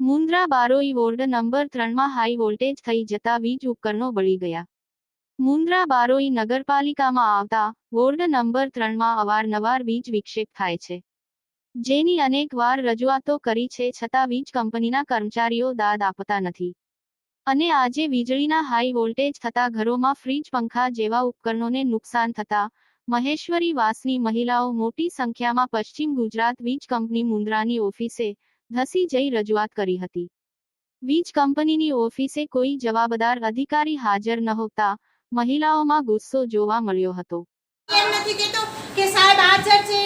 Mundra Baroi ward number ત્રણમાં high voltage થઈ જતા વીજ ઉપકરણો બળી ગયા. મુન્દ્રા બારોઈ નગરપાલિકામાં આવતા વોર્ડ નંબર ત્રણમાં અવારનવાર વીજ વિક્ષેપ થાય છે. જેની અનેક વાર રજૂઆતો કરી છે છતાં વીજ કંપનીના કર્મચારીઓ દાદ આપતા નથી. અને આજે વીજળીના હાઈ વોલ્ટેજ થતા ઘરોમાં ફ્રીજ પંખા જેવા ઉપકરણોને નુકસાન થતા મહેશ્વરી વાસની મહિલાઓ મોટી સંખ્યામાં પશ્ચિમ ગુજરાત વીજ કંપની મુન્દ્રાની ઓફિસે ધસી જઈ રજૂઆત કરી હતી. વીજ કંપનીની ઓફિસે કોઈ જવાબદાર અધિકારી હાજર નહોતા મહિલાઓમાં ગુસ્સો જોવા મળ્યો હતો. કે સાહેબ હાજર છે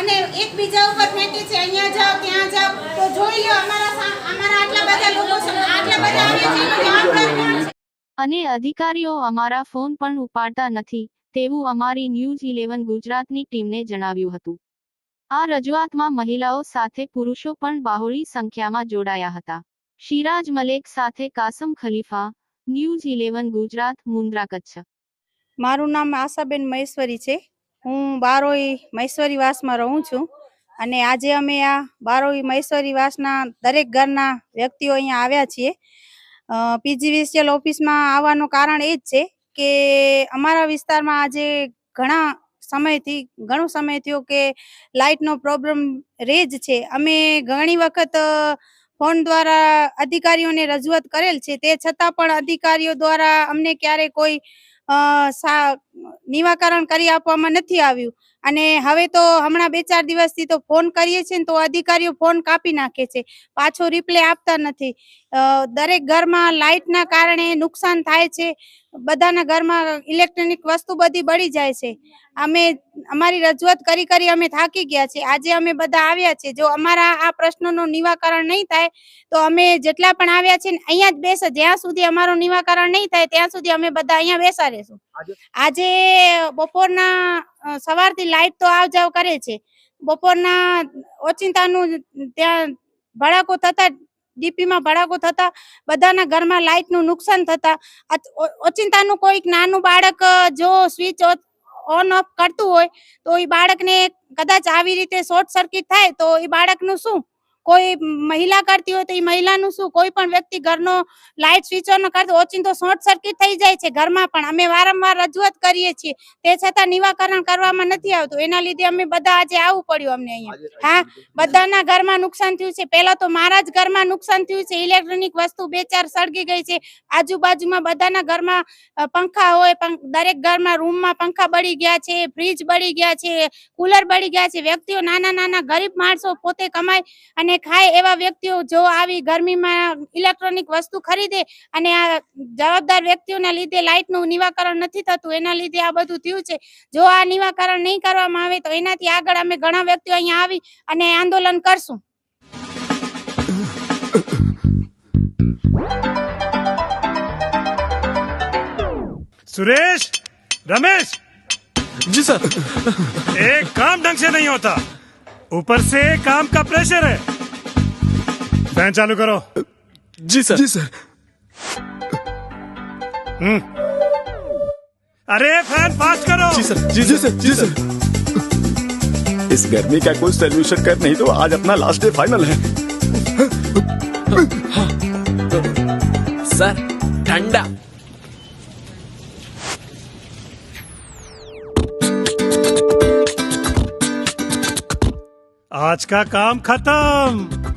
અને એકબીજા ઉપર ફેંકે છે અહીંયા જાઓ ત્યાં જાઓ. તો જોઈ લો અમારા અમારા આટલા બધા લોકો આટલા બધા આવે છે? અને અધિકારીઓ અમારા ફોન પણ ઉપાડતા નથી તેવું અમારી ન્યૂઝ ઇલેવન ગુજરાતની ટીમને જણાવ્યું હતું. આ રજૂઆતમાં મહિલાઓ સાથે પુરુષો પણ બાહોળી સંખ્યામાં જોડાયા હતા. શિરાજ મલેક સાથે કાસમ ખલીફા ન્યૂઝ ઇલેવન ગુજરાત મુન્દ્રા કચ્છ. મારું નામ આશાબેન મહેશ્વરી છે. હું બારોઈ મહેશ્વરી વાસમાં રહું છું અને આજે અમે આ બારોઈ મહેશ્વરી વાસના દરેક ઘરના વ્યક્તિઓ અહીંયા આવ્યા છીએ. પીજીવીસીએલ ઓફિસમાં આવવાનું કારણ એ જ છે કે અમારા વિસ્તારમાં આજે ઘણા સમયથી, ઘણો સમય થયો કે લાઇટનો પ્રોબ્લેમ રહે જ છે. અમે ઘણી વખત ફોન દ્વારા અધિકારીઓને રજૂઆત કરેલ છે. તે છતાં પણ અધિકારીઓ દ્વારા અમને ક્યારે કોઈ નિવાકરણ કરી આપવામાં નથી આવ્યું. અને હવે તો હમણાં બે ચાર દિવસથી તો ફોન કરીએ છીએ તો અધિકારીઓ ફોન કાપી નાખે છે. પાછો રિપ્લે આપતા નથી. દરેક ઘરમાં લાઇટના કારણે નુકસાન થાય છે. બધાના ઘરમાં ઇલેક્ટ્રોનિક વસ્તુ બધી બળી જાય છે. અમે અમારી રજૂઆત કરી કરી અમે થાકી ગયા છે આજે અમે બધા આવ્યા છે જો અમારા આ પ્રશ્નોનું નિવાકરણ નહીં થાય તો અમે જેટલા પણ આવ્યા છે અહીંયા જ બેસે. જ્યાં સુધી અમારું નિવાકરણ નહીં થાય ત્યાં સુધી અમે બધા અહીંયા બેસા રહેશું. આજે બપોરના અ, સવારથી લાઈટ તો આવ જાવ કરે છે. બપોરના ઓચિંતાનું ત્યાં ભડાકો થતા ડીપીમાં ભડાકો થતા બધાના ઘરમાં લાઇટનું નુકસાન થતા ઓચિંતાનું કોઈક નાનું બાળક જો સ્વિચ ઓન ઓફ કરતું હોય તો એ બાળકને કદાચ આવી રીતે શોર્ટ સર્કિટ થાય તો એ બાળકનું શું? કોઈ મહિલા કરતી હોય તો એ મહિલાનું શું? કોઈ પણ વ્યક્તિ ઘરનો લાઇટ સ્વિચ ઓન કરતો ઓચિંતો શોર્ટ સર્કિટ થઈ જાય છે ઘરમાં પણ. અમે વારંવાર રજૂઆત કરીએ છીએ. તે છતાં નિવાકરણ કરવામાં નથી આવતું. એના લીધે અમે બધા આજે આવવું પડ્યું અમને અહીંયા. હા? બધાના ઘરમાં નુકસાન થયું છે. પહેલા તો મારા જ ઘરમાં નુકસાન થયું છે. ઇલેક્ટ્રોનિક વસ્તુ બે ચાર સળગી ગઈ છે. આજુબાજુમાં બધાના ઘરમાં પંખા હોય દરેક ઘરમાં રૂમમાં પંખા બળી ગયા છે ફ્રીજ બળી ગયા છે કુલર બળી ગયા છે. વ્યક્તિઓ નાના નાના ગરીબ માણસો પોતે કમાય અને ખાય એવા વ્યક્તિઓ જો આવી ગરમીમાં ઇલેક્ટ્રોનિક વસ્તુ ખરીદે અને આ જવાબદાર વ્યક્તિઓના લીધે લાઇટનું નિવાકરણ નથી થતું એના લીધે આ બધું થયું છે જો આ નિવાકરણ નહીં કરવામાં આવે તો એનાથી આગળ અમે ઘણા વ્યક્તિઓ અહીંયા આવી અને આંદોલન કરશું सुरेश रमेश जी सर एक काम ढंग से नहीं होता ऊपर से काम का प्रेशर है फ़ैन चालू करो। जी सर। जी सर। हम्म। अरे फ़ैन फास्ट करो। जी सर जी जी सर जी सर। इस गर्मी का कोई सोल्यूशन कर नहीं तो आज अपना लास्ट डे फाइनल है। सर ठंडा। आज का काम खत्म।